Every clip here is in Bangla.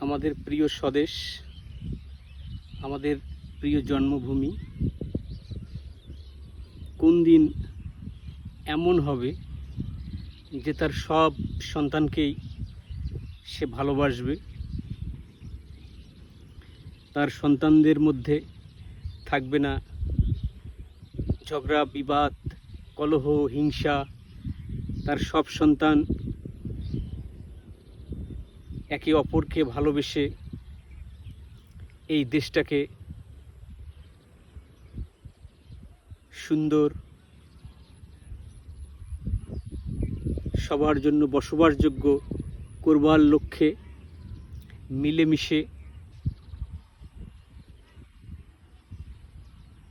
আমাদের প্রিয় স্বদেশ, আমাদের প্রিয় জন্মভূমি, কোন দিন এমন হবে যে তার সব সন্তানকেই সে ভালোবাসবে? তার সন্তানদের মধ্যে থাকবে না ঝগড়া, বিবাদ, কলহ, হিংসা। তার সব সন্তান একে অপরকে ভালোবেসে এই দেশটাকে সুন্দর সবার জন্য বসবাসযোগ্য করবার লক্ষ্যে মিলেমিশে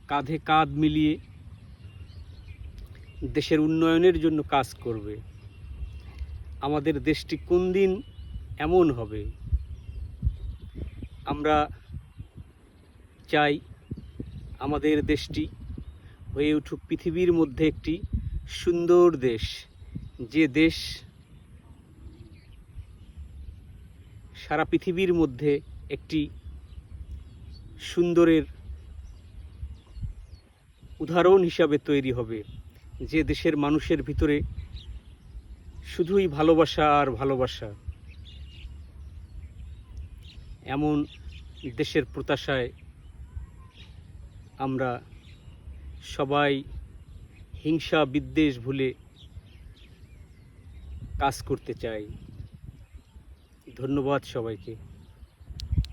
কাঁধে কাঁধ মিলিয়ে দেশের উন্নয়নের জন্য কাজ করবে। আমাদের দেশটি কোন দিন এমন হবে। আমরা চাই আমাদের দেশটি হয়ে উঠুক পৃথিবীর মধ্যে একটি সুন্দর দেশ। যে দেশ সারা পৃথিবীর মধ্যে একটি সুন্দরের উদাহরণ হিসাবে তৈরি হবে। যে দেশের মানুষের ভিতরে শুধুই ভালোবাসা আর ভালোবাসা। এমন দেশের প্রত্যাশায় আমরা সবাই হিংসা বিদ্বেষ ভুলে কাজ করতে চাই। ধন্যবাদ সবাইকে।